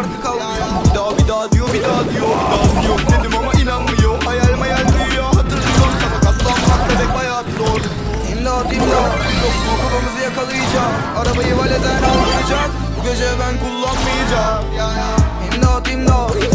artık ağlıyor. Bir daha bir daha diyor bir daha diyor. Bir daha yok dedim ama inanmıyor. Hayal mayal duyuyor hatırlıyor. Sana katlanmak bebek bayağı bir zor. İmdat imdat. Yok mu kafamızı yakalayacağım. Arabayı valeden aldıracak Bu gece ben kullanmayacağım. İmdat imdat.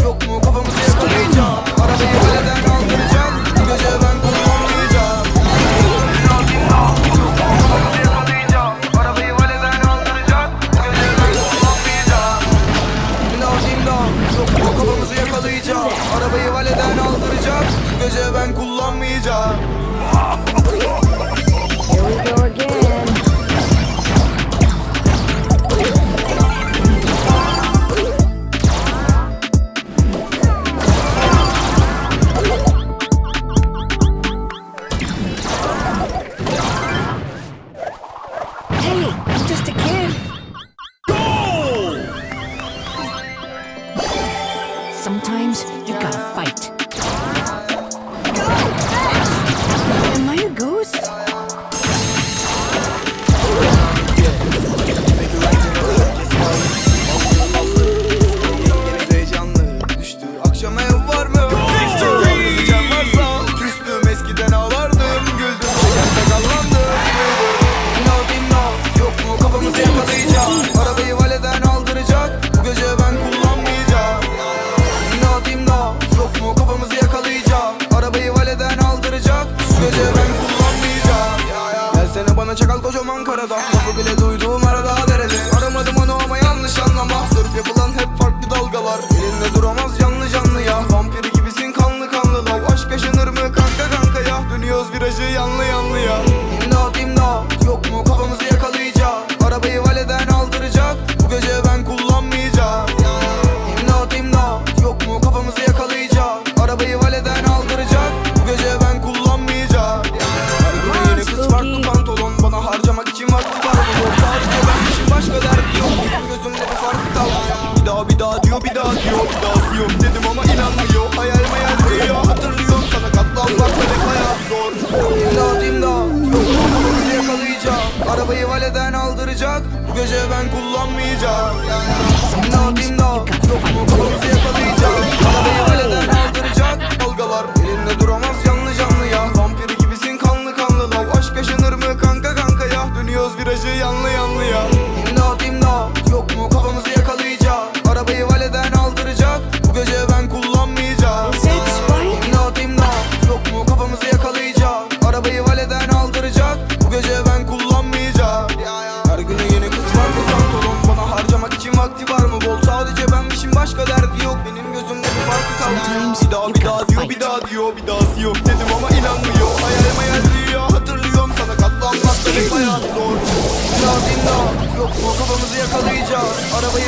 virajı yanlı yanlı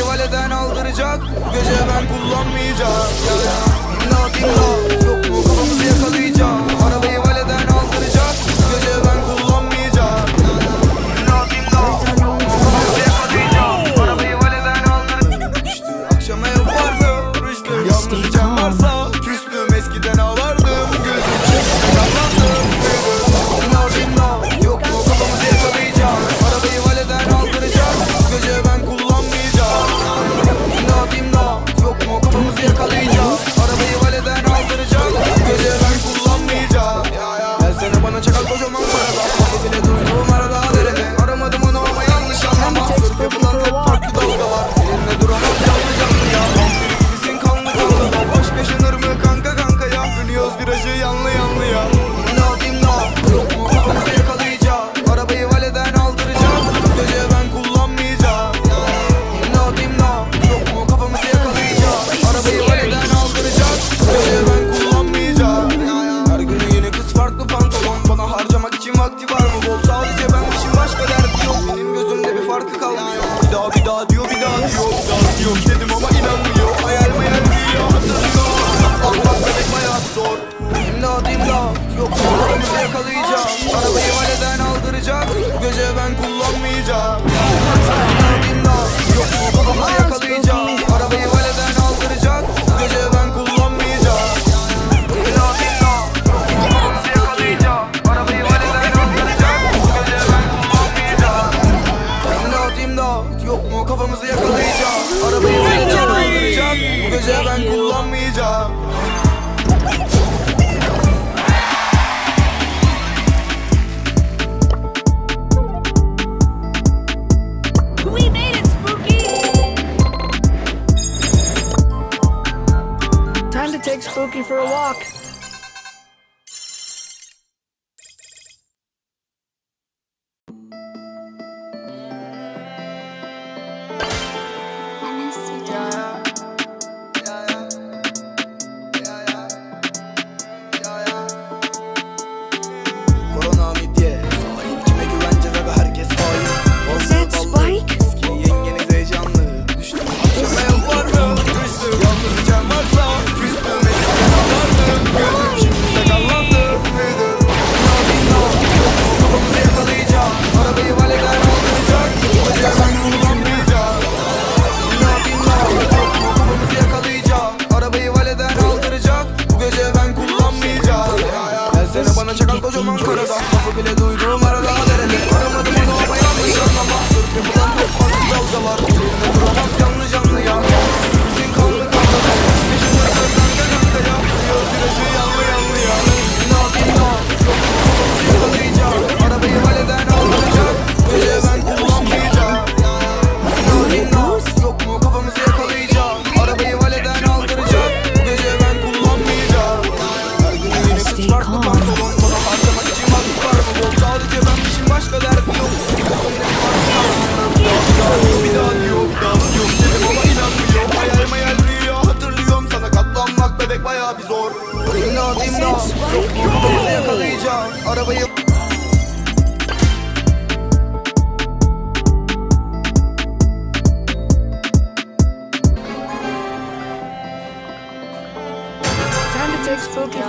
valeden aldıracak Gece ben kullanmayacağım. Ya ya İlla billah Yok mu kafamızı 시작 for a walk. 쏘기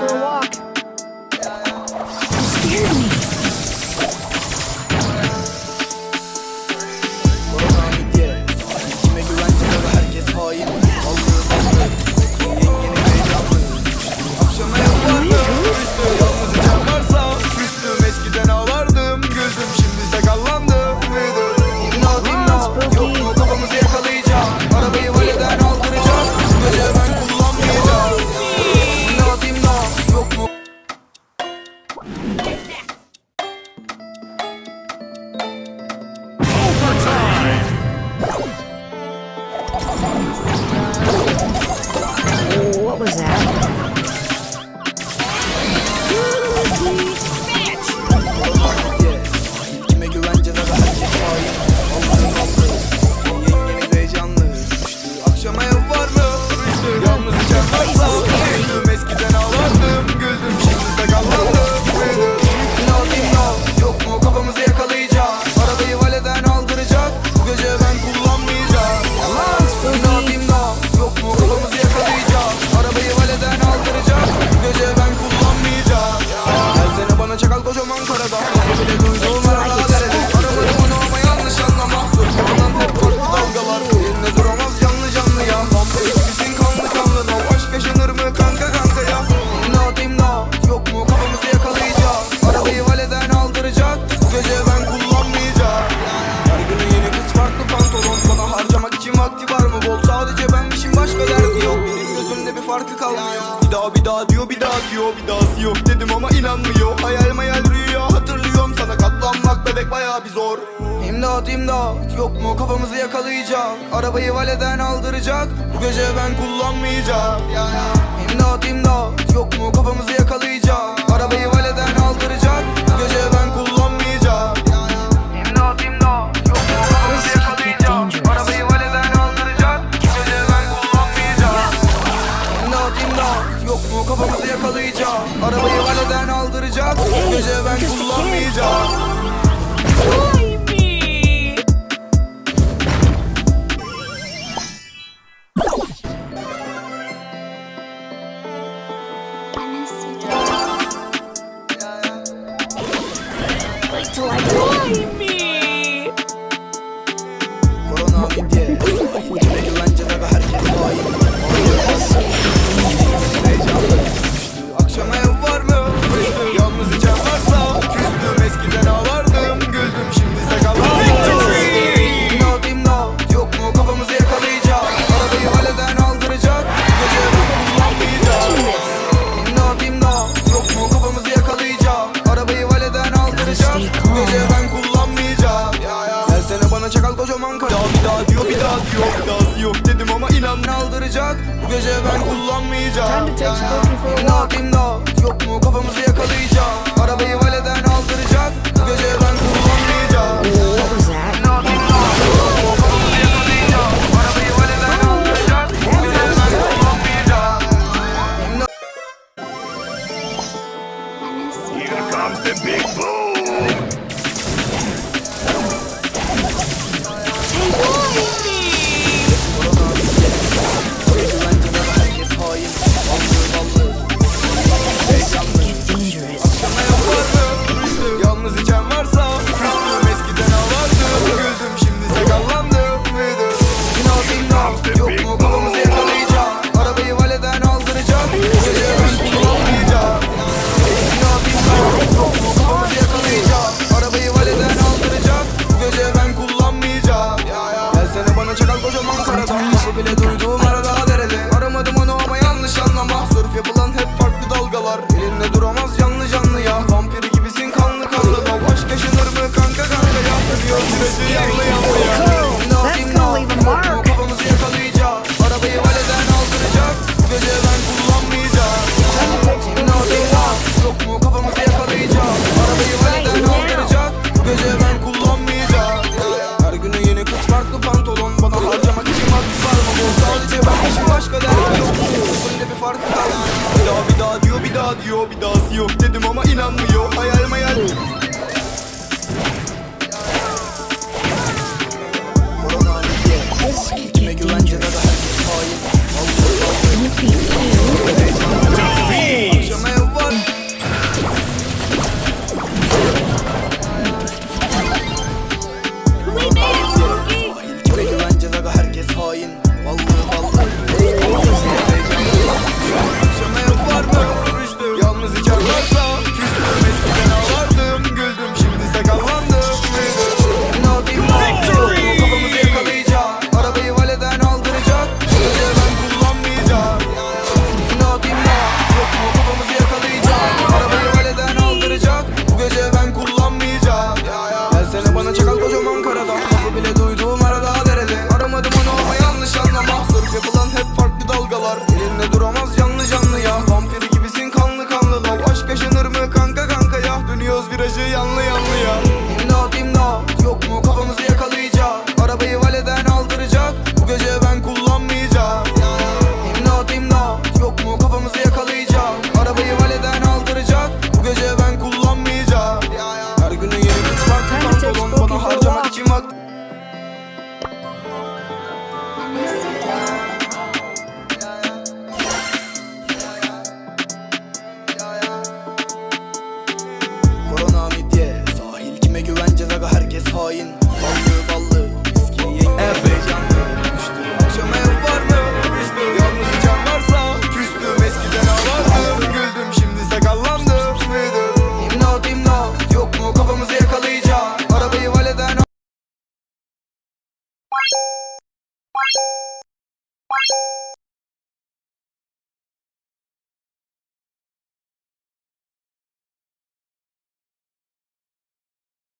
Bir daha bir daha diyor bir daha diyor bir dahası yok dedim ama inanmıyor. Hayal mayal rüya hatırlıyorum sana. Katlanmak bebek baya bir zor. İmdat imdat. Yok mu? Kafamızı yakalayacak. Arabayı valeden aldıracak. Bu gece ben kullanmayacağım. Ya, ya. İmdat imdat. Yok mu? Kafamızı yakalayacak. Arabayı valeden Çakal kocaman kara. Bir daha diyor bir daha diyor. Bir dahası yok dedim ama inan ne aldıracak? Bu gece ben kullanmayacağım. Kendi yani, İmdat imdat yok mu? Kafamızı yakalayacağım. Arabayı valeden aldıracak. Bu gece ben kullanmayacağım. İmdat yok kafamızı yakalayacağım. Arabayı valeden aldıracak. Bu gece ben Here comes the big boy.